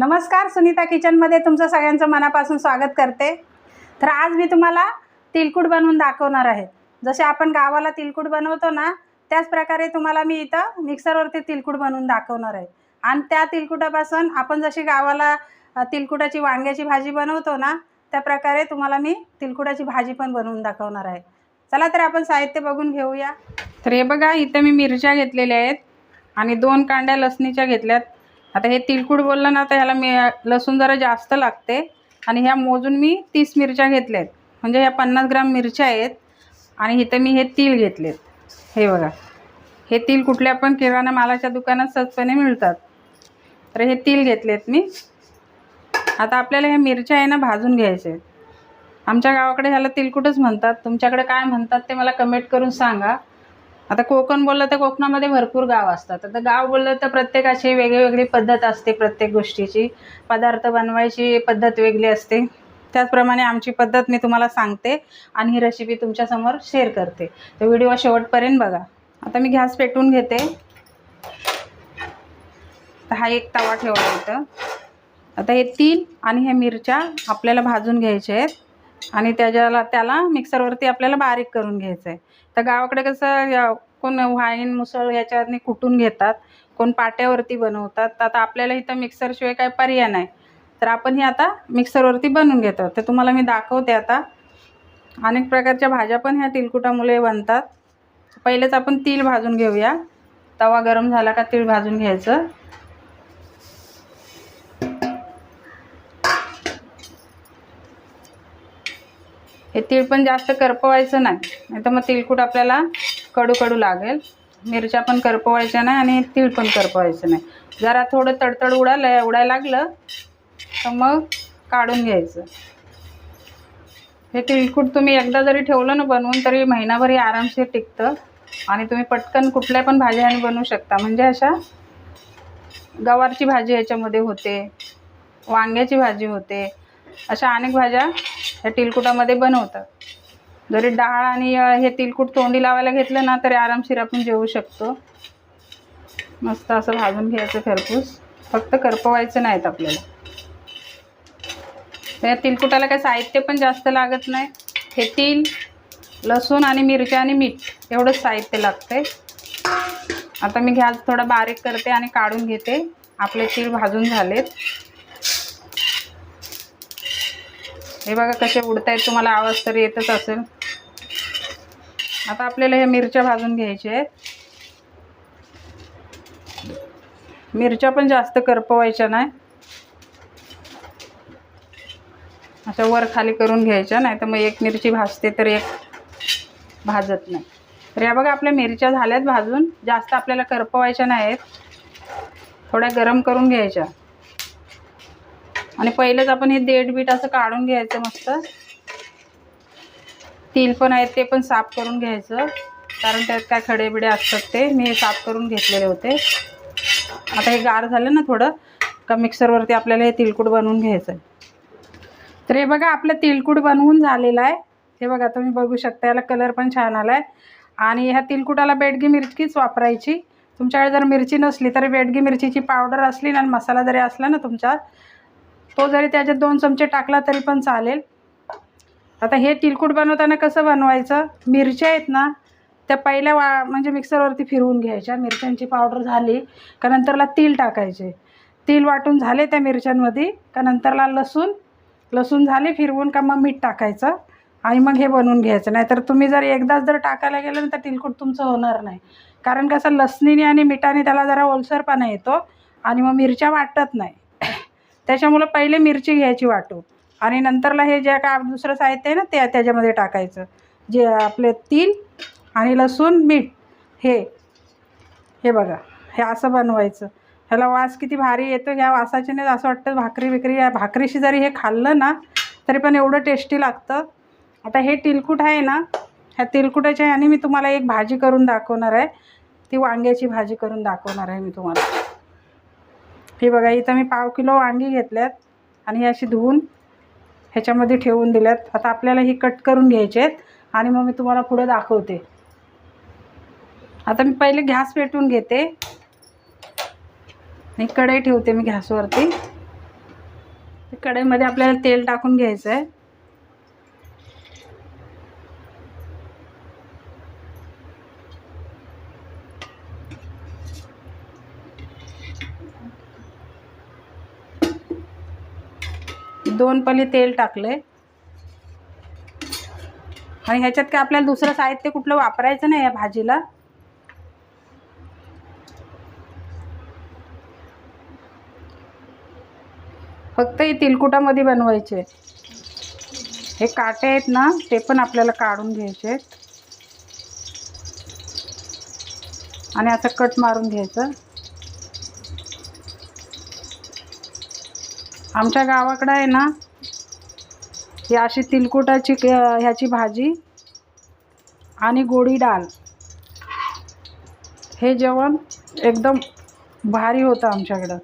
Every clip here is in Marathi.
नमस्कार सुनीता किचनमध्ये तुमचं सगळ्यांचं मनापासून स्वागत करते. तर आज मी तुम्हाला तिलकुट बनवून दाखवणार आहे. जसे आपण गावाला तिलकुट बनवतो ना त्याचप्रकारे तुम्हाला मी इथं मिक्सरवरती तिलकुट बनवून दाखवणार आहे. आणि त्या तिलकुटापासून आपण जशी गावाला तिलकुटाची वांग्याची भाजी बनवतो ना त्या प्रकारे तुम्हाला मी तिलकुटाची भाजी पण बनवून दाखवणार आहे. चला तर आपण साहित्य बघून घेऊया. तर हे बघा इथं मी मिरच्या घेतलेल्या आहेत आणि दोन कांड्या लसणीच्या घेतल्यात. आता हे तिलकुट बोललं ना तर ह्याला मी लसूण जरा जास्त लागते. आणि ह्या मोजून मी तीस मिरच्या घेतल्यात. म्हणजे ह्या पन्नास ग्राम मिरच्या आहेत. आणि इथं मी हे तीळ घेतलेत. हे बघा. हे तीळ कुठल्या पण किराणा मालाच्या दुकानात सहजपणे मिळतात. तर हे तीळ घेतलेत मी. आता आपल्याला ह्या मिरच्या आहे ना भाजून घ्यायच्या आहेत आमच्या गावाकडे ह्याला तिलकुटच म्हणतात. तुमच्याकडे काय म्हणतात ते मला कमेंट करून सांगा. आता कोकण बोललं तर कोकणामध्ये भरपूर गाव असतात. आता गाव बोललं तर प्रत्येकाची वेगळी वेगळी पद्धत असते प्रत्येक गोष्टीची. पदार्थ बनवायची पद्धत वेगळी असते. त्याचप्रमाणे आमची पद्धत मी तुम्हाला सांगते आणि ही रेसिपी तुमच्यासमोर शेअर करते. तर व्हिडिओ शेवटपर्यंत बघा. आता मी गॅस पेटून घेते. तर हा एक तवा ठेवला इथं. आता हे तीन आणि हे मिरच्या आपल्याला भाजून घ्यायचे आहेत. आणि त्याच्याला त्याला मिक्सरवरती आपल्याला बारीक करून घ्यायचं आहे तर गावाकडे कसं या- कोण वाईन मुसळ ह्याच्याने कुटून घेतात कोण पाट्यावरती बनवतात तर आता आपल्याला इथं मिक्सरशिवाय काही पर्याय नाही. तर आपण हे आता मिक्सरवरती बनवून घेतो. तर तुम्हाला मी दाखवते आता. अनेक प्रकारच्या भाज्या पण ह्या तिलकुटामुळे बनतात. पहिलेच आपण तीळ भाजून घेऊया. तवा गरम झाला का तीळ भाजून घ्यायचं. हे तीळ पण जास्त करपवायचं नाही. नाही तर मग तिळकूट आपल्याला कडू कडू लागेल. मिरच्या पण करपवायच्या नाही आणि तीळ पण करपवायचं नाही. जरा थोडं तडतड उडालं उडायला लागलं तर मग काढून घ्यायचं. हे तिळकूट तुम्ही एकदा जरी ठेवलं ना बनवून तरी महिनाभर हे आरामशीर टिकतं. आणि तुम्ही पटकन कुठल्या पण भाज्याने बनवू शकता. म्हणजे अशा गवारची भाजी ह्याच्यामध्ये होते वांग्याची भाजी होते अशा अनेक भाज्या ह्या तिलकुटामध्ये बनवतात. जरी डाळ आणि हे तिलकुट तोंडी लावायला घेतलं ना तरी आरामशीर आपण जेवू शकतो. मस्त असं भाजून घ्यायचं खरपूस. फक्त करपवायचं नाहीत आपल्याला. त्या या तिलकुटाला काही साहित्य पण जास्त लागत नाही. हे तीळ लसूण आणि मिरच्या आणि मीठ एवढंच साहित्य लागते आता मी गॅस थोडा बारीक करते आणि काढून घेते. आपले तीळ भाजून झालेत. हे बघा कसे उडतायत तुम्हाला आवाज तर येतच असेल. आता आपल्याला हे मिरच्या भाजून घ्यायच्या आहेत. मिरच्या पण जास्त करपवायच्या नाही. अशा वर खाली करून घ्यायच्या नाही तर मग एक मिरची भाजते तर एक भाजत नाही. तर या बघा आपल्या मिरच्या झाल्यात भाजून जास्त आपल्याला करपवायच्या नाहीत. थोड्या गरम करून घ्यायच्या. आणि पहिलेच आपण हे देठ बीट असं काढून घ्यायचं मस्त. तीळ पण आहेत ते पण साफ करून घ्यायचं. कारण त्यात काय खडे बिडे असतात ते. मी हे साफ करून घेतलेले होते. आता हे गार झालं ना थोडं का मिक्सरवरती आपल्याला हे तिलकुट बनवून घ्यायचं तर हे बघा आपलं तिलकुट बनवून झालेलं आहे. हे बघा तुम्ही बघू शकता याला कलर पण छान आला आहे आणि ह्या तिलकुटाला बेडगी मिरचीच वापरायची. तुमच्याकडे जर मिरची नसली तर बेडगी मिरचीची पावडर असली ना आणि मसाला जरी असला ना तुमचा तो जरी त्याच्यात दोन चमचे टाकला तरी पण चालेल. आता हे तिलकुट बनवताना कसं बनवायचं? मिरच्या आहेत ना त्या पहिल्या वा म्हणजे मिक्सरवरती फिरवून घ्यायच्या. मिरच्यांची पावडर झाली का नंतरला तीळ टाकायचे. तीळ वाटून झाले त्या मिरच्यांमध्ये का नंतरला लसूण लसूण झाले फिरवून का मग मीठ टाकायचं आणि मग हे बनवून घ्यायचं. नाहीतर तुम्ही जर एकदाच जर टाकायला गेलं ना तर तिलकुट तुमचं होणार नाही. कारण कसं लसणीने आणि मिठाने त्याला जरा ओलसरपणा येतो आणि मग मिरच्या वाटत नाही. त्याच्यामुळं पहिले मिरची घ्यायची वाटू आणि नंतरला हे जे काय दुसरं साहित्य आहे ना ते त्याच्यामध्ये टाकायचं. जे आपले तीळ आणि लसूण मीठ हे हे बघा हे असं बनवायचं. ह्याला वास किती भारी येतो. ह्या वासाच्याने असं वाटतं भाकरी विकरी या भाकरीशी जरी हे खाल्लं ना तरी पण एवढं टेस्टी लागतं. आता हे तिलकुट आहे ना ह्या तिलकुटाच्या ह्याने मी तुम्हाला एक भाजी करून दाखवणार आहे. ती वांग्याची भाजी करून दाखवणार आहे मी तुम्हाला. हे बघा इथं मी पाव किलो वांगी घेतल्यात आणि अशी धुवून ह्याच्यामध्ये ठेवून दिल्यात. आता आपल्याला ही कट करून घ्यायचे आहेत आणि मग मी तुम्हाला पुढे दाखवते. आता मी पहिले घॅस पेटवून घेते. आणि कढई ठेवते मी घॅसवरती. कढईमध्ये आपल्याला तेल टाकून घ्यायचं आहे दोन पली तेल टाकले आणि ह्याच्यात काय आपल्याला दुसरं साहित्य कुठलं वापरायचं नाही या भाजीला? फक्त ही तिलकुटामध्ये बनवायचे. हे काटे आहेत ना ते पण आपल्याला काढून घ्यायचे आहेत. आणि असं कट मारून घ्यायचं. आमच्या गावाकडं आहे ना ही अशी तिलकुटाची ह्याची भाजी आणि गोडी डाळ. हे जेवण एकदम भारी होतं आमच्याकडं.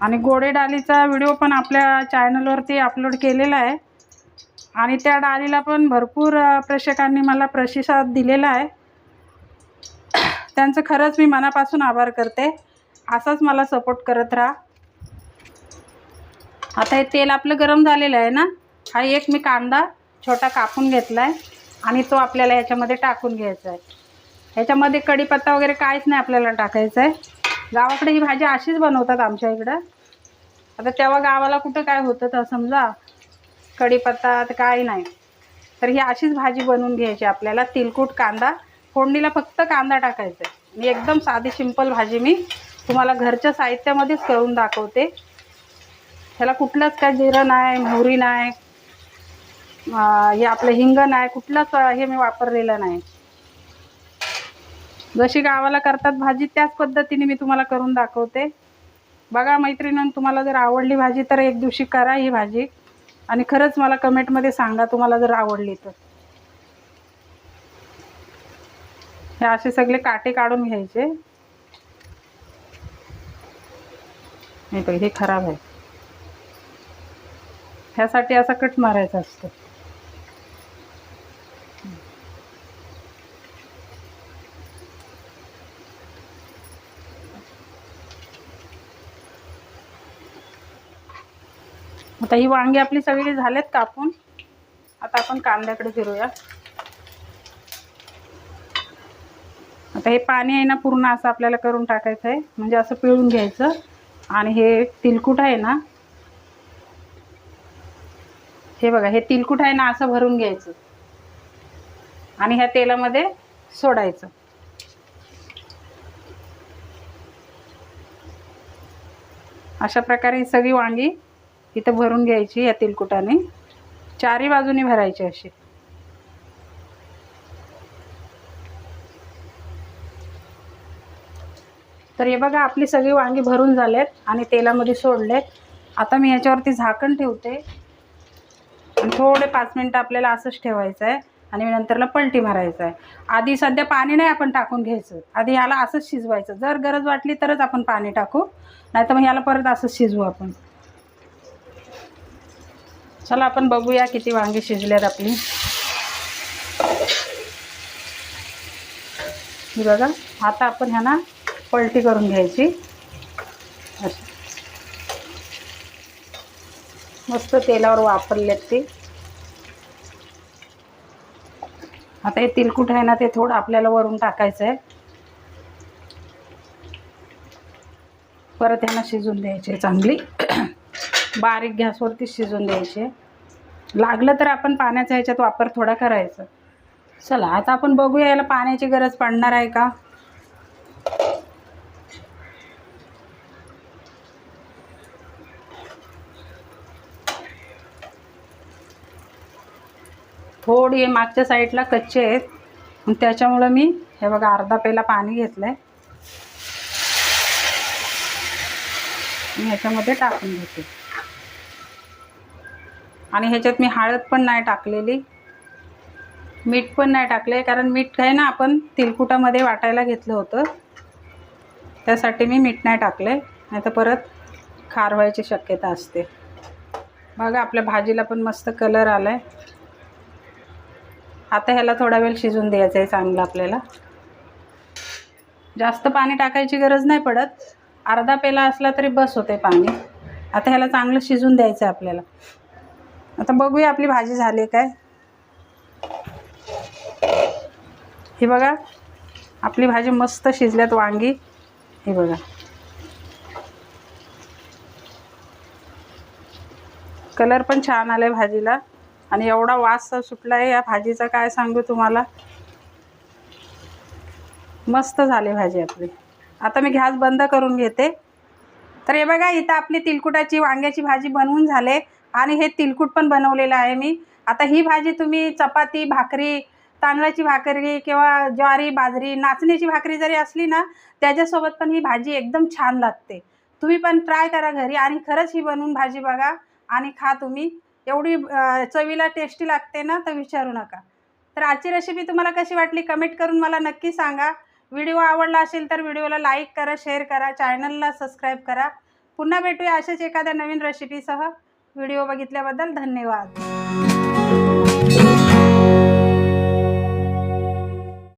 आणि गोडे डाळीचा व्हिडिओ पण आपल्या चॅनलवरती अपलोड केलेला आहे. आणि त्या डाळीला पण भरपूर प्रेक्षकांनी मला प्रतिसाद दिलेला आहे. त्यांचं खरंच मी मनापासून आभार करते. असाच मला सपोर्ट करत राहा. आता हे तेल आपलं गरम झालेलं आहे ना हा एक मी कांदा छोटा कापून घेतला आहे आणि तो आपल्याला याच्यामध्ये टाकून घ्यायचा आहे ह्याच्यामध्ये कढीपत्ता वगैरे काहीच नाही आपल्याला टाकायचं आहे गावाकडे ही भाजी अशीच बनवतात आमच्या इकडं. आता तेव्हा गावाला कुठं काय होतं तर समजा कढीपत्ता तर काही नाही. तर ही अशीच भाजी बनवून घ्यायची आपल्याला तिलकूट कांदा. फोडणीला फक्त कांदा टाकायचा आहे मी एकदम साधी सिंपल भाजी मी तुम्हाला घरच्या साहित्यामध्येच करून दाखवते. ह्याला कुठलंच काय जिरं नाही मोहरी नाही हे आपलं हिंग नाही कुठलंच हे मी वापरलेलं नाही. जशी गावाला करतात भाजी त्याच पद्धतीने मी तुम्हाला करून दाखवते. बघा मैत्रिणीनं तुम्हाला जर आवडली भाजी तर एक दिवशी करा ही भाजी. आणि खरंच मला कमेंटमध्ये सांगा तुम्हाला जर आवडली तर. हे असे सगळे काटे काढून घ्यायचे. नाही हे खराब आहे. ह्यासाठी असा कट मारायचा असतो. आता ही वांगी आपली सगळी झालेत कापून. आता आपण कांद्याकडे फिरूया. आता हे पाणी आहे ना पूर्ण असं आपल्याला करून टाकायचं आहे म्हणजे असं पिळून घ्यायचं. आणि हे तिलकुट आहे ना हे बघा हे तिलकुट आहे ना असं भरून घ्यायचं. आणि ह्या तेलामध्ये सोडायचं. अशा प्रकारे ही सगळी वांगी इथं भरून घ्यायची या तेलकुटाने. चारी बाजूनी भरायची अशी. तर हे बघा आपली सगळी वांगी भरून झालेत आणि तेलामध्ये सोडलेत. आता मी ह्याच्यावरती झाकण ठेवते. आणि थोडे पाच मिनटं आपल्याला असंच ठेवायचं आहे आणि मी नंतरला पलटी मारायचं आहे आधी सध्या पाणी नाही आपण टाकून घ्यायचं. आधी ह्याला असंच शिजवायचं. जर गरज वाटली तरच आपण पाणी टाकू. नाही तर मग ह्याला परत असंच शिजवू आपण. चला आपण बघूया किती वांगी शिजल्यात आपली. बघा आता आपण ह्यांना पलटी करून घ्यायची. अशी मस्त तेलावर वापरलेत ते. आता हे तिलकुट आहे ना ते थोडं आपल्याला वरून टाकायचं आहे परत ह्यांना शिजून द्यायचे चांगली. बारीक गॅसवरती शिजून द्यायचे. लागलं तर आपण पाण्याचा ह्याच्यात वापर थोडा करायचा. चला आता आपण बघूया याला पाण्याची गरज पडणार आहे का? थोडी मागच्या साईडला कच्चे आहेत. त्याच्यामुळं मी हे बघा अर्धा पेला पाणी घेतलं आहे मी ह्याच्यामध्ये टाकून घेते. आणि ह्याच्यात मी हळद पण नाही टाकलेली. मीठ पण नाही टाकले कारण मीठ काय ना आपण तिलकुटामध्ये वाटायला घेतलं होतं. त्यासाठी मी मीठ नाही टाकले नाही तर परत खार व्हायची शक्यता असते. बघा आपल्या भाजीला पण मस्त कलर आला आहे आता ह्याला थोडा वेळ शिजून द्यायचं आहे चांगलं आपल्याला. जास्त पाणी टाकायची गरज नाही पडत. अर्धा पेला असला तरी बस होते पाणी. आता ह्याला चांगलं शिजून द्यायचं आहे आपल्याला. आता बघूया आपली भाजी झाली काय. हे बघा आपली भाजी मस्त शिजल्यात वांगी. हे बघा. कलर पण छान आलाय भाजीला. आणि एवढा वास सुटला आहे या भाजीचा काय सांगू तुम्हाला? मस्त झाली भाजी आपली. आता मी गॅस बंद करून घेते. तर हे बघा इथं आपली तिलकुटाची वांग्याची भाजी बनवून झाले आणि हे तिलकुट पण बनवलेलं आहे मी. आता ही भाजी तुम्ही चपाती भाकरी तांदळाची भाकरी किंवा ज्वारी बाजरी नाचणीची भाकरी जरी असली ना त्याच्यासोबत पण ही भाजी एकदम छान लागते. तुम्ही पण ट्राय करा घरी आणि खरंच ही बनवून भाजी बघा आणि खा तुम्ही. एवढी चवीला टेस्टी लागते ना तर विचारू नका. तर आजची रेसिपी तुम्हाला कशी वाटली कमेंट करून मला नक्की सांगा. व्हिडिओ आवडला असेल तर व्हिडिओला लाईक करा शेअर करा चॅनलला सबस्क्राईब करा. पुन्हा भेटूया अशाच एखाद्या नवीन रेसिपीसह व्हिडिओ बघितल्याबद्दल धन्यवाद.